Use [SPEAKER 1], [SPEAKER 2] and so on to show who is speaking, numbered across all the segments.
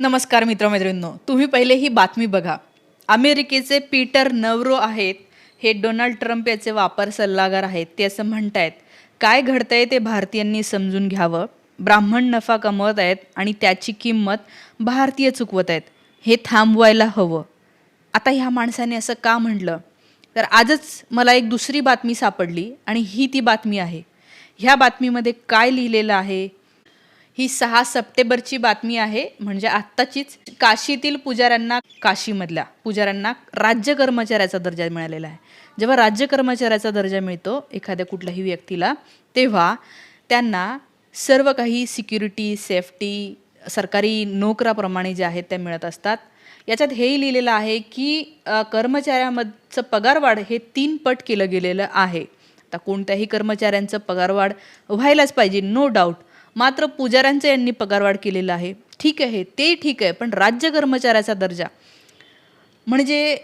[SPEAKER 1] नमस्कार मित्रमैत्रिणींनो तुम्ही पहिले ही बातमी बघा. अमेरिकेचे पीटर नवरो आहेत हे डोनाल्ड ट्रम्प याचे वापर सल्लागार आहेत ते असं म्हणत आहेत काय घडतंय ते भारतीयांनी समजून घ्यावं? ब्राह्मण नफा कमवत आहेत आणि त्याची किंमत भारतीय चुकवत आहेत हे थांबवायला हवं. आता ह्या माणसाने असं का म्हटलं? तर आजच मला एक दुसरी बातमी सापडली आणि ही ती बातमी आहे. ह्या बातमीमध्ये काय लिहिलेलं आहे? ही सहा सप्टेंबरची बातमी आहे. म्हणजे आत्ताचीच काशीतील पुजाऱ्यांना काशीमधल्या पुजाऱ्यांना राज्य कर्मचाऱ्याचा दर्जा मिळालेला आहे. जेव्हा राज्य कर्मचाऱ्याचा दर्जा मिळतो एखाद्या कुठल्याही व्यक्तीला तेव्हा त्यांना सर्व काही सिक्युरिटी सेफ्टी सरकारी नोकराप्रमाणे जे आहेत त्या मिळत असतात. याच्यात हेही लिहिलेलं आहे की कर्मचाऱ्यामधचं पगारवाढ हे तीन पट केलं गेलेलं आहे. आता कोणत्याही कर्मचाऱ्यांचं पगारवाढ व्हायलाच पाहिजे नो डाऊट मात्र पुजाऱ्यांचं यांनी पगारवाढ केलेलं आहे. ठीक आहे ते ठीक आहे पण राज्य कर्मचाऱ्याचा दर्जा. म्हणजे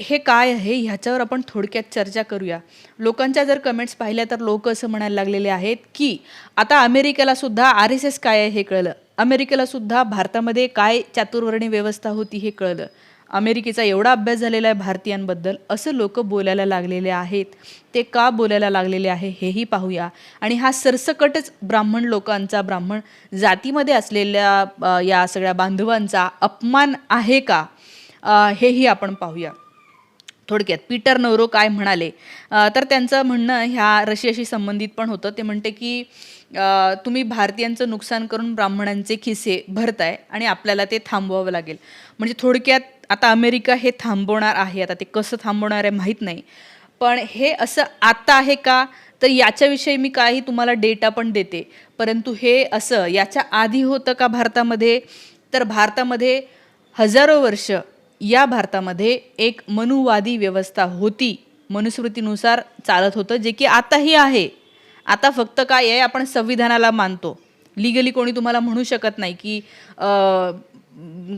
[SPEAKER 1] हे काय आहे? ह्याच्यावर आपण थोडक्यात चर्चा करूया. लोकांच्या जर कमेंट्स पाहिल्या तर लोक असं म्हणायला लागलेले आहेत की आता अमेरिकेला सुद्धा आर एस एस काय आहे हे कळलं. अमेरिकेला सुद्धा भारतामध्ये काय चातुर्वर्णी व्यवस्था होती हे कळलं. अमेरिकेचा एवढा अभ्यास झालेला आहे भारतीयांबद्दल असं लोक बोलायला लागलेले आहेत. ते का बोलायला लागलेले आहे हेही पाहूया. आणि हा सरसकटच ब्राह्मण लोकांचा ब्राह्मण जातीमध्ये असलेल्या या सगळ्या बांधवांचा अपमान आहे का? हेही आपण पाहूया. थोडक्यात पीटर नवरो काय म्हणाले? तर त्यांचं म्हणणं ह्या रशियाशी संबंधित पण होतं. ते म्हणते की तुम्ही भारतीयांचं नुकसान करून ब्राह्मणांचे खिसे भरताय आणि आपल्याला ते थांबवावं लागेल. म्हणजे थोडक्यात आता अमेरिका हे थांबवणार आहे आता ते कसं थांबवणार आहे माहीत नाही. पण हे असं आता आहे का? तर याच्याविषयी मी काही तुम्हाला डेटा पण देते. परंतु हे असं याच्या आधी होतं का भारतामध्ये? तर भारतामध्ये हजारो वर्ष या भारतामध्ये एक मनुवादी व्यवस्था होती. मनुस्मृतीनुसार चालत होतं जे की आताही आहे. आता फक्त काय आहे आपण संविधानाला मानतो. लिगली कोणी तुम्हाला म्हणू शकत नाही की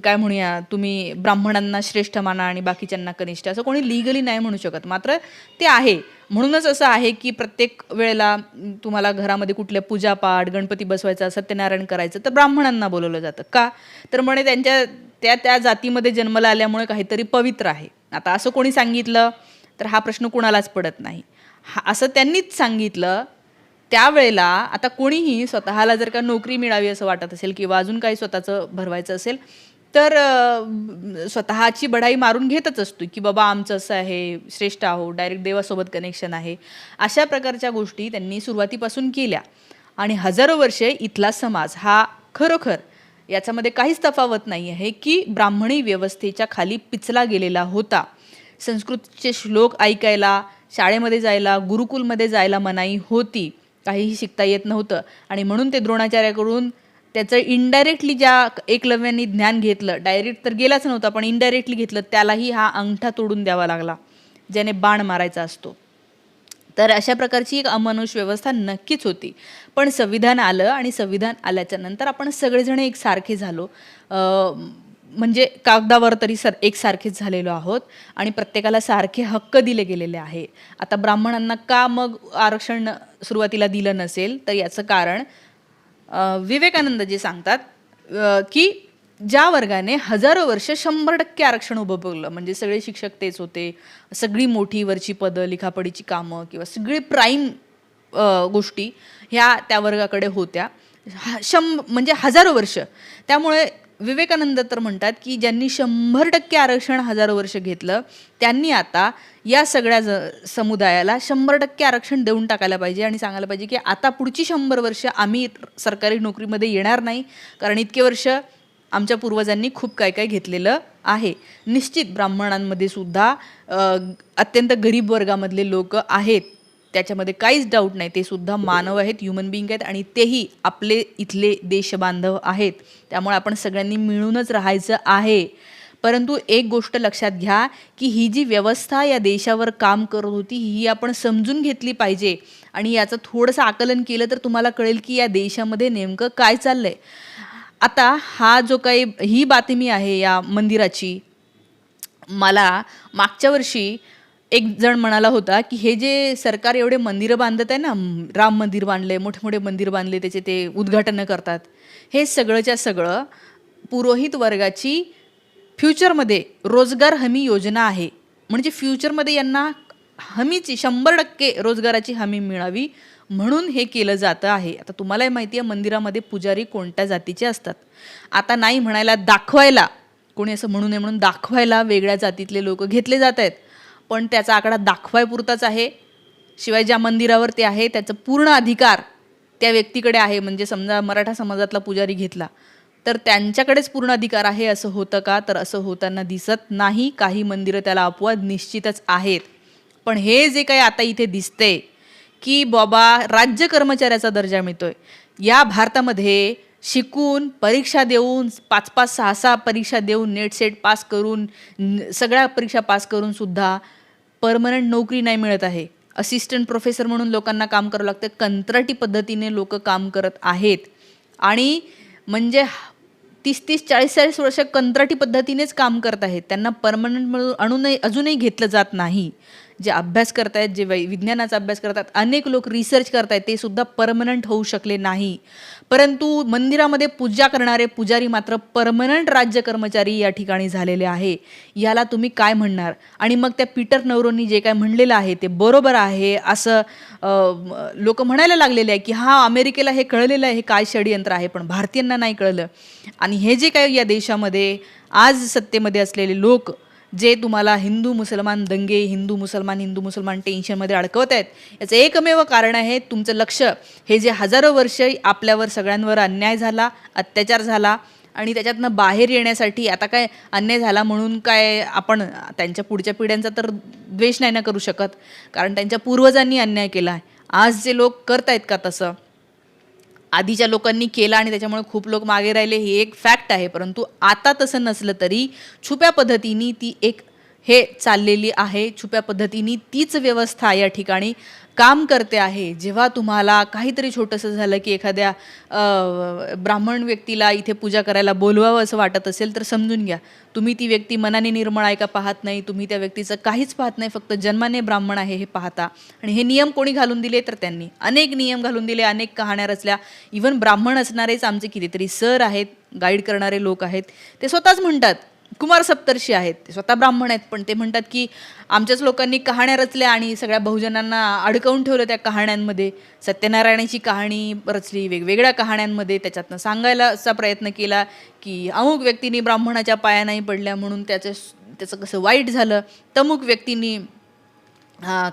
[SPEAKER 1] काय म्हणूया तुम्ही ब्राह्मणांना श्रेष्ठ माना आणि बाकीच्यांना कनिष्ठ. असं कोणी लिगली नाही म्हणू शकत. मात्र ते आहे. म्हणूनच असं आहे की प्रत्येक वेळेला तुम्हाला घरामध्ये कुठल्या पूजापाठ गणपती बसवायचा सत्यनारायण करायचं तर ब्राह्मणांना बोलवलं जातं. का? तर म्हणे त्यांच्या त्या त्या जातीमध्ये जन्माला आल्यामुळे काहीतरी पवित्र आहे. आता असं कोणी सांगितलं तर हा प्रश्न कुणालाच पडत नाही. हा असं त्यांनीच सांगितलं त्यावेळेला आता कोणीही स्वतःला जर का नोकरी मिळावी असं वाटत असेल किंवा अजून काही स्वतःचं भरवायचं असेल तर स्वतःची बढाई मारून घेतच असतो की बाबा आमचं असं आहे श्रेष्ठ आहो डायरेक्ट देवासोबत कनेक्शन आहे. अशा प्रकारच्या गोष्टी त्यांनी सुरुवातीपासून केल्या. आणि हजारो वर्षे इथला समाज हा खरोखर याच्यामध्ये काहीच तफावत नाही आहे की ब्राह्मणी व्यवस्थेच्या खाली पिचला गेलेला होता. संस्कृतचे श्लोक ऐकायला शाळेमध्ये जायला गुरुकुलमध्ये जायला मनाई होती. काहीही शिकता येत नव्हतं. आणि म्हणून ते द्रोणाचार्याकडून त्याचं इनडायरेक्टली ज्या एकलव्यांनी ज्ञान घेतलं डायरेक्ट तर गेलाच नव्हता पण इनडायरेक्टली घेतलं त्यालाही हा अंगठा तोडून द्यावा लागला ज्याने बाण मारायचा असतो. तर अशा प्रकारची एक अमानुष व्यवस्था नक्कीच होती. पण संविधान आलं आणि संविधान आल्याच्यानंतर आपण सगळेजण एकसारखे झालो. म्हणजे कागदावर तरी सर एकसारखेच झालेलो आहोत आणि प्रत्येकाला सारखे हक्क दिले गेलेले आहे. आता ब्राह्मणांना का मग आरक्षण सुरुवातीला दिलं नसेल तर याचं कारण विवेकानंद जे सांगतात की ज्या वर्गाने हजारो वर्ष शंभर टक्के आरक्षण उभं बघलं म्हणजे सगळे शिक्षक तेच होते सगळी मोठी वरची पदं लिखापडीची कामं किंवा सगळी प्राईम गोष्टी ह्या त्या वर्गाकडे होत्या. हा- म्हणजे हजारो वर्ष. त्यामुळे विवेकानंद तर म्हणतात की ज्यांनी शंभर टक्के आरक्षण हजारो वर्ष घेतलं त्यांनी आता या सगळ्या ज समुदायाला शंभर टक्के आरक्षण देऊन टाकायला पाहिजे आणि सांगायला पाहिजे की आता पुढची शंभर वर्ष आम्ही सरकारी नोकरीमध्ये येणार नाही. कारण इतके वर्ष आमच्या पूर्वजांनी खूप काय काय घेतलेलं आहे. निश्चित ब्राह्मणांमध्ये सुद्धा अत्यंत गरीब वर्गामधले लोक आहेत. त्याच्यामध्ये काहीच डाऊट नाही. ते सुद्धा मानव आहेत ह्युमन बिंग आहेत आणि तेही आपले इथले देशबांधव आहेत. त्यामुळे आपण सगळ्यांनी मिळूनच राहायचं आहे. परंतु एक गोष्ट लक्षात घ्या की ही जी व्यवस्था या देशावर काम करत होती ही आपण समजून घेतली पाहिजे. आणि याचं थोडंसं आकलन केलं तर तुम्हाला कळेल की या देशामध्ये नेमकं काय चाललंय. आता हा जो काही ही बातमी आहे या मंदिराची मला मागच्या वर्षी एक जण म्हणाला होता की हे जे सरकार एवढे मंदिरं बांधत आहे ना राम मंदिर बांधले मोठे मोठे मंदिर बांधले त्याचे ते उद्घाटनं करतात. हे सगळंच्या सगळं पुरोहित वर्गाची फ्युचरमध्ये रोजगार हमी योजना आहे. म्हणजे फ्युचरमध्ये यांना हमीची शंभर टक्के रोजगाराची हमी मिळावी म्हणून हे केलं जातं आहे. आता तुम्हालाही माहिती आहे मंदिरामध्ये पुजारी कोणत्या जातीचे असतात? आता नाही म्हणायला दाखवायला कोणी असं म्हणू नये म्हणून दाखवायला वेगळ्या जातीतले लोक घेतले जात आहेत. पण त्याचा आकडा दाखवायपुरताच आहे. शिवाय ज्या मंदिरावर ते आहे त्याचा पूर्ण अधिकार त्या व्यक्तीकडे आहे. म्हणजे समजा मराठा समाजातला पुजारी घेतला तर त्यांच्याकडेच पूर्ण अधिकार आहे असं होतं का? तर असं होताना दिसत नाही. काही मंदिरं त्याला अपवाद निश्चितच आहेत. पण हे जे काही आता इथे दिसते की बाबा राज्य कर्मचाऱ्याचा दर्जा मिळतोय. या भारतामध्ये शिकून परीक्षा देऊन पाच पाच सहा सहा परीक्षा देऊन नेट सेट पास करून सगळ्या परीक्षा पास करून सुद्धा परमनंट नोकरी नाही मिळत आहे. असिस्टंट प्रोफेसर म्हणून लोकांना काम करावं लागतं. कंत्राटी पद्धतीने लोक काम करत आहेत. आणि म्हणजे तीस तीस चाळीस चाळीस वर्ष कंत्राटी पद्धतीनेच काम करत आहेत. त्यांना परमनंट म्हणून अणूनही अजूनही घेतलं जात नाही. जे अभ्यास करतायत जे वै विज्ञानाचा अभ्यास करतात अनेक लोक रिसर्च करतायत ते सुद्धा परमनंट होऊ शकले नाही. परंतु मंदिरामध्ये पूजा करणारे पुजारी मात्र परमनंट राज्य कर्मचारी या ठिकाणी झालेले आहे. याला तुम्ही काय म्हणणार? आणि मग त्या पीटर नवरोंनी जे काय म्हणलेलं आहे ते बरोबर आहे असं लोक म्हणायला लागलेले आहे की हा अमेरिकेला हे कळलेलं आहे हे काय षडयंत्र आहे. पण भारतीयांना नाही कळलं. आणि हे जे काय या देशामध्ये आज सत्तेमध्ये असलेले लोक जे तुम्हाला हिंदू मुसलमान दंगे हिंदू मुसलमान हिंदू मुसलमान टेन्शनमध्ये अडकवत आहेत याचं एकमेव कारण आहे तुमचं लक्ष. हे जे हजारो वर्ष आपल्यावर सगळ्यांवर अन्याय झाला अत्याचार झाला आणि त्याच्यातनं बाहेर येण्यासाठी आता काय अन्याय झाला म्हणून काय आपण त्यांच्या पुढच्या पिढ्यांचा तर द्वेष नाही ना करू शकत? कारण त्यांच्या पूर्वजांनी अन्याय केला आहे. आज जे लोक करतायत का तसं? आधीच्या लोकांनी केला आणि त्याच्यामुळे खूप लोक मागे राहिले हे एक फॅक्ट आहे. परंतु आता तसं नसलं तरी छुप्या पद्धतीने ती एक हे चाललेली आहे. छुप्या पद्धतीने तीच व्यवस्था या ठिकाणी काम करते आहे. जेव्हा तुम्हाला काहीतरी छोटंसं झालं की एखाद्या ब्राह्मण व्यक्तीला इथे पूजा करायला बोलवावं असं वाटत असेल तर समजून घ्या. तुम्ही ती व्यक्ती मनाने निर्मळ आहे का पाहत नाही? तुम्ही त्या व्यक्तीचं काहीच पाहत नाही फक्त जन्माने ब्राह्मण आहे हे पाहता. आणि हे नियम कोणी घालून दिले? तर त्यांनी. अनेक नियम घालून दिले अनेक कहाण्या रचल्या. इव्हन ब्राह्मण असणारेच आमचे कितीतरी सर आहेत गाईड करणारे लोक आहेत. ते स्वतःच म्हणतात कुमार सप्तर्षी आहेत स्वतः ब्राह्मण आहेत पण ते म्हणतात की आमच्याच लोकांनी कहाण्या रचल्या आणि सगळ्या बहुजनांना अडकवून ठेवलं त्या कहाण्यांमध्ये. सत्यनारायणाची कहाणी रचली वेगवेगळ्या कहाण्यांमध्ये त्याच्यातनं सांगायलाचा प्रयत्न केला की अमुक व्यक्तीने ब्राह्मणाच्या पाया नाही पडल्या म्हणून त्याचं त्याचं कसं वाईट झालं तमुक व्यक्तींनी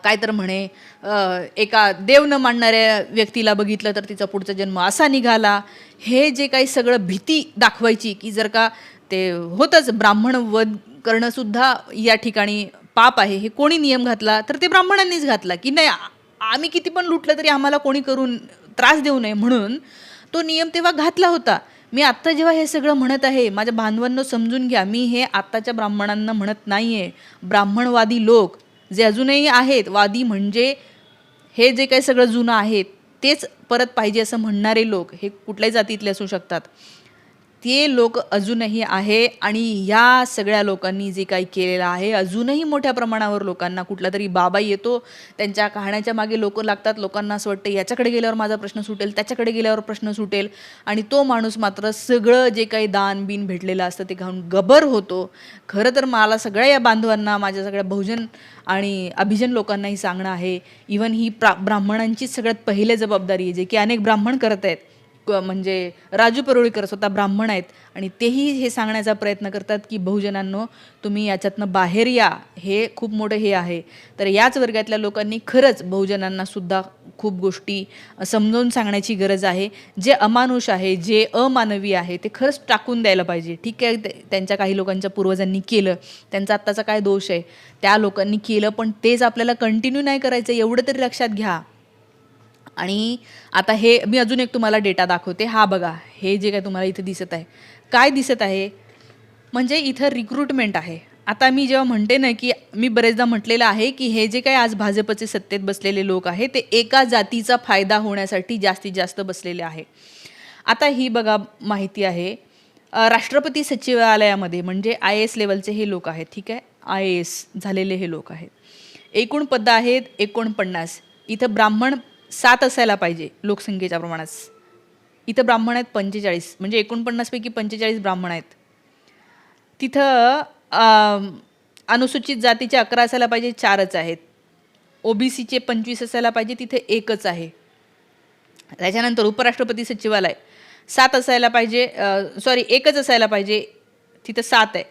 [SPEAKER 1] काय तर म्हणे एका देव न मानणाऱ्या व्यक्तीला बघितलं तर तिचा पुढचा जन्म असा निघाला. हे जे काही सगळं भीती दाखवायची की जर का ते होतंच. ब्राह्मण वध करणंसुद्धा या ठिकाणी पाप आहे. हे कोणी नियम घातला तर ते ब्राह्मणांनीच घातला की नाही आम्ही किती पण लुटलं तरी आम्हाला कोणी करून त्रास देऊ नये म्हणून तो नियम तेव्हा घातला होता. मी आत्ता जेव्हा हे सगळं म्हणत आहे माझ्या बांधवांनो समजून घ्या मी हे आत्ताच्या ब्राह्मणांना म्हणत नाही आहे ब्राह्मणवादी लोक जे अजूनही आहेत वादी म्हणजे हे जे काही सगळं जुनं आहे तेच परत पाहिजे असं म्हणणारे लोक हे कुठल्याही जातीतले असू शकतात. ते लोक अजूनही आहे आणि या सगळ्या लोकांनी जे काही केलेलं आहे अजूनही मोठ्या प्रमाणावर लोकांना कुठला तरी बाबा येतो. त्यांच्या कहाण्याच्या मागे लोक लागतात. लोकांना असं वाटतं याच्याकडे गेल्यावर माझा प्रश्न सुटेल त्याच्याकडे गेल्यावर प्रश्न सुटेल. आणि तो माणूस मात्र सगळं जे काही दान बिन भेटलेलं असतं ते घाऊन गबर होतो. खरं तर मला सगळ्या या बांधवांना माझ्या सगळ्या बहुजन आणि अभिजन लोकांनाही सांगणं आहे. इवन ही प्रा ब्राह्मणांचीच सगळ्यात पहिली जबाबदारी आहे जे की अनेक ब्राह्मण करत आहेत. म्हणजे राजू परुळीकर स्वतः ब्राह्मण आहेत आणि तेही हे सांगण्याचा प्रयत्न करतात की बहुजनांनो तुम्ही याच्यातनं बाहेर या. हे खूप मोठं हे आहे. तर याच वर्गातल्या लोकांनी खरंच बहुजनांना सुद्धा खूप गोष्टी समजावून सांगण्याची गरज आहे. जे अमानुष आहे जे अमानवी आहे ते खरंच टाकून द्यायला पाहिजे. ठीक आहे ते- त्यांच्या काही लोकांच्या पूर्वजांनी केलं. त्यांचा आत्ताचा काय दोष आहे? त्या लोकांनी केलं पण तेच आपल्याला कंटिन्यू नाही करायचं. एवढं तरी लक्षात घ्या. आणि आता हे मी अजून एक तुम्हाला डेटा दाखवते. हा बघा हे जे काय तुम्हाला इथे दिसत आहे. काय दिसत आहे? म्हणजे इथं रिक्रुटमेंट आहे. आता मी जेव्हा म्हणते ना की मी बरेचदा म्हटलेलं आहे की हे जे काय आज भाजपचे सत्तेत बसलेले लोक आहे ते एका जातीचा फायदा होण्यासाठी जास्तीत जास्त बसलेले आहे. आता ही बघा माहिती आहे. राष्ट्रपती सचिवालयामध्ये म्हणजे आय एस लेवलचे हे लोक आहेत ठीक आहे? आय एस झालेले हे लोक आहेत. एकूण पद आहेत एकोणपन्नास. इथं ब्राह्मण सात असायला पाहिजे लोकसंख्येच्या प्रमाणात. इथं ब्राह्मण आहेत पंचेचाळीस म्हणजे एकोणपन्नासपैकी पंचेचाळीस ब्राह्मण आहेत. तिथं अनुसूचित जातीचे अकरा असायला पाहिजे चारच आहेत. ओबीसीचे पंचवीस असायला पाहिजे तिथे एकच आहे. त्याच्यानंतर उपराष्ट्रपती सचिवालय सात असायला पाहिजे सॉरी एकच असायला पाहिजे तिथं सात आहे.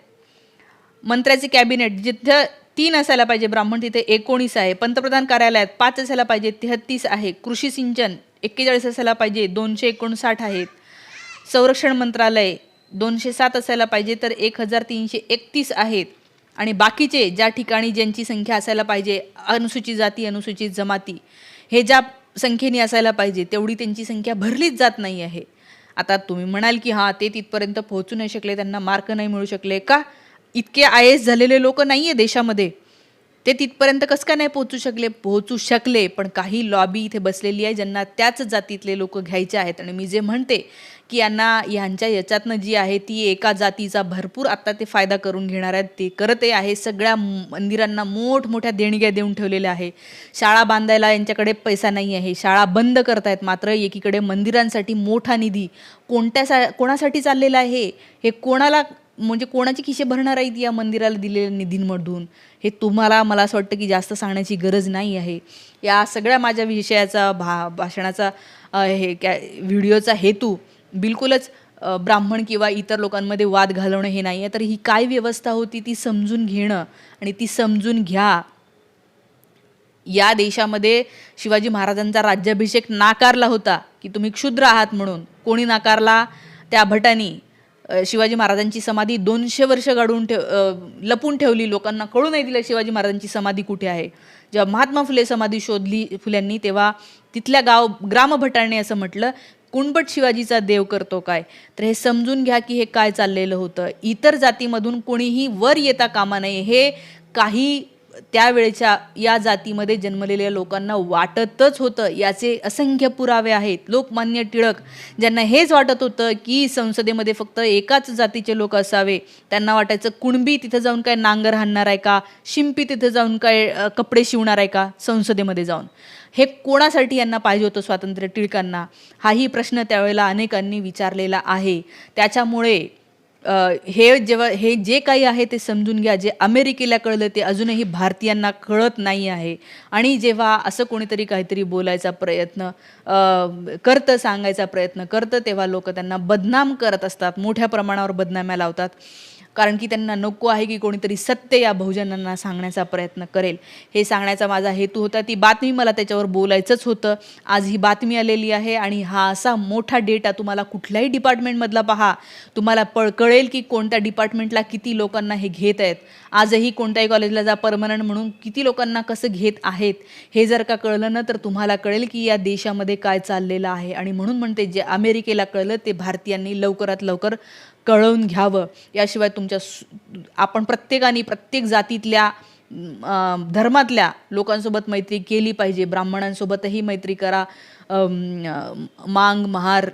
[SPEAKER 1] मंत्र्याचे कॅबिनेट जिथं तीन असायला पाहिजे. ब्राह्मण तिथे एकोणीस आहे. पंतप्रधान कार्यालयात पाच असायला पाहिजे. तेहत्तीस आहे. कृषी सिंचन एक्केचाळीस असायला पाहिजे. दोनशे एकोणसाठ आहेत. संरक्षण मंत्रालय दोनशे सात असायला पाहिजे. तर एक हजार तीनशे एकतीस आहेत. आणि बाकीचे ज्या ठिकाणी ज्यांची संख्या असायला पाहिजे अनुसूचित जाती अनुसूचित जमाती हे ज्या संख्येने असायला पाहिजे तेवढी त्यांची संख्या भरलीच जात नाही आहे. आता तुम्ही म्हणाल की हां ते तिथपर्यंत पोहोचू नाही शकले त्यांना मार्क नाही मिळू शकले. का? इतके आय एस झालेले लोक नाही आहे देशामध्ये. ते तिथपर्यंत कसं काय नाही पोहोचू शकले? पोहोचू शकले पण काही लॉबी इथे बसलेली आहे ज्यांना त्याच जातीतले लोक घ्यायचे आहेत. आणि मी जे म्हणते की यांना ह्यांच्या याच्यातनं जी आहे ती एका जातीचा भरपूर आत्ता ते फायदा करून घेणार आहेत. ते करते आहे सगळ्या मंदिरांना मोठमोठ्या देणग्या देऊन ठेवलेल्या आहे. शाळा बांधायला यांच्याकडे पैसा नाही आहे. शाळा बंद करतायत मात्र एकीकडे मंदिरांसाठी मोठा निधी कोणत्या सा कोणासाठी चाललेला आहे? हे कोणाला म्हणजे कोणाची खिशे भरणार आहेत या मंदिराला दिलेल्या निधींमधून? हे तुम्हाला मला असं वाटतं की जास्त सांगण्याची गरज नाही आहे. या सगळ्या माझ्या विषयाचा भा भाषणाचा हे कॅ व्हिडिओचा हेतू बिलकुलच ब्राह्मण किंवा इतर लोकांमध्ये वाद घालवणं हे नाही आहे तर ही काय व्यवस्था होती ती समजून घेणं आणि ती समजून घ्या. या देशामध्ये शिवाजी महाराजांचा राज्याभिषेक नाकारला होता की तुम्ही क्षुद्र आहात म्हणून. कोणी नाकारला? त्या भटानी. शिवाजी महाराजांची समाधी दोनशे वर्ष गाडून ठेव लपून ठेवली. लोकांना कळू नाही दिलं शिवाजी महाराजांची समाधी कुठे आहे. जेव्हा महात्मा फुले समाधी शोधली फुल्यांनी तेव्हा तिथल्या गाव ग्रामभटांनी असं म्हटलं कुणबट शिवाजीचा देव करतो काय? तर हे समजून घ्या की हे काय चाललेलं होतं. इतर जातीमधून कोणीही वर येता कामा नये. हे काही त्यावेळेच्या या जातीमध्ये जन्मलेल्या लोकांना वाटतच होतं. याचे असंख्य पुरावे आहेत. लोकमान्य टिळक ज्यांना हेच वाटत होतं की संसदेमध्ये फक्त एकाच जातीचे लोक असावे त्यांना वाटायचं कुणबी तिथं जाऊन काय नांगर हाणणार आहे का? शिंपी तिथं जाऊन काय कपडे शिवणार आहे का संसदेमध्ये जाऊन? हे कोणासाठी यांना पाहिजे होतं स्वातंत्र्य टिळकांना? हाही प्रश्न त्यावेळेला अनेकांनी विचारलेला आहे. त्याच्यामुळे हे जेव्हा हे जे काही आहे ते समजून घ्या. जे अमेरिकेला कळलं ते अजूनही भारतीयांना कळत नाही आहे. आणि जेव्हा असं कोणीतरी काहीतरी बोलायचा प्रयत्न करतं सांगायचा प्रयत्न करतं तेव्हा लोक त्यांना बदनाम करत असतात. मोठ्या प्रमाणावर बदनाम्या लावतात. कारण की त्यांना नको आहे की कोणीतरी सत्य या बहुजनांना सांगण्याचा प्रयत्न करेल. हे सांगण्याचा माझा हेतू होता. ती बातमी मला त्याच्यावर बोलायचंच होतं. आज ही बातमी आलेली आहे आणि हा असा मोठा डेटा तुम्हाला कुठल्याही डिपार्टमेंटमधला पहा. तुम्हाला पळ कळेल की कोणत्या डिपार्टमेंटला किती लोकांना हे घेत आहेत. आजही कोणत्याही कॉलेजला जा परमनंट म्हणून किती लोकांना कसं घेत आहेत हे जर का कळलं ना तर तुम्हाला कळेल की या देशामध्ये काय चाललेलं आहे. आणि म्हणून म्हणते जे अमेरिकेला कळलं ते भारतीयांनी लवकरात लवकर कळवून घ्यावं. याशिवाय तुमच्या आपण प्रत्येकाने प्रत्येक जातीतल्या धर्मातल्या लोकांसोबत मैत्री केली पाहिजे. ब्राह्मणांसोबतही मैत्री करा. मांग महार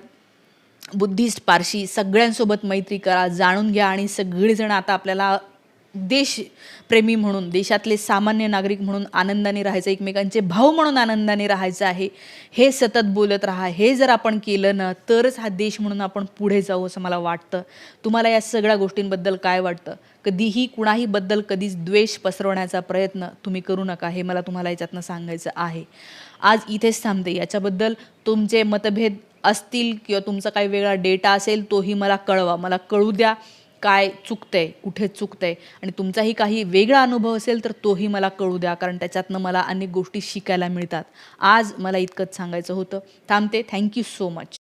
[SPEAKER 1] बुद्धिस्ट पारशी सगळ्यांसोबत मैत्री करा. जाणून घ्या आणि सगळेजण आता आपल्याला देशप्रेमी म्हणून देशातले सामान्य नागरिक म्हणून आनंदाने राहायचं एकमेकांचे भाऊ म्हणून आनंदाने राहायचं आहे हे सतत बोलत राहा हे जर आपण केलं ना तरच हा देश म्हणून आपण पुढे जाऊ असं मला वाटतं. तुम्हाला या सगळ्या गोष्टींबद्दल काय वाटतं? कधीही कुणाहीबद्दल कधीच द्वेष पसरवण्याचा प्रयत्न तुम्ही करू नका हे मला तुम्हाला याच्यातनं सांगायचं आहे. आज इथेच थांबते. याच्याबद्दल तुमचे मतभेद असतील किंवा तुमचा काही वेगळा डेटा असेल तोही मला कळवा. मला कळू द्या. काय चुकतंय कुठे चुकतंय आणि तुमचाही काही वेगळा अनुभव असेल तर तोही मला कळू द्या कारण त्याच्यातनं मला अनेक गोष्टी शिकायला मिळतात. आज मला इतकंच सांगायचं होतं. थांबते. Thank you so much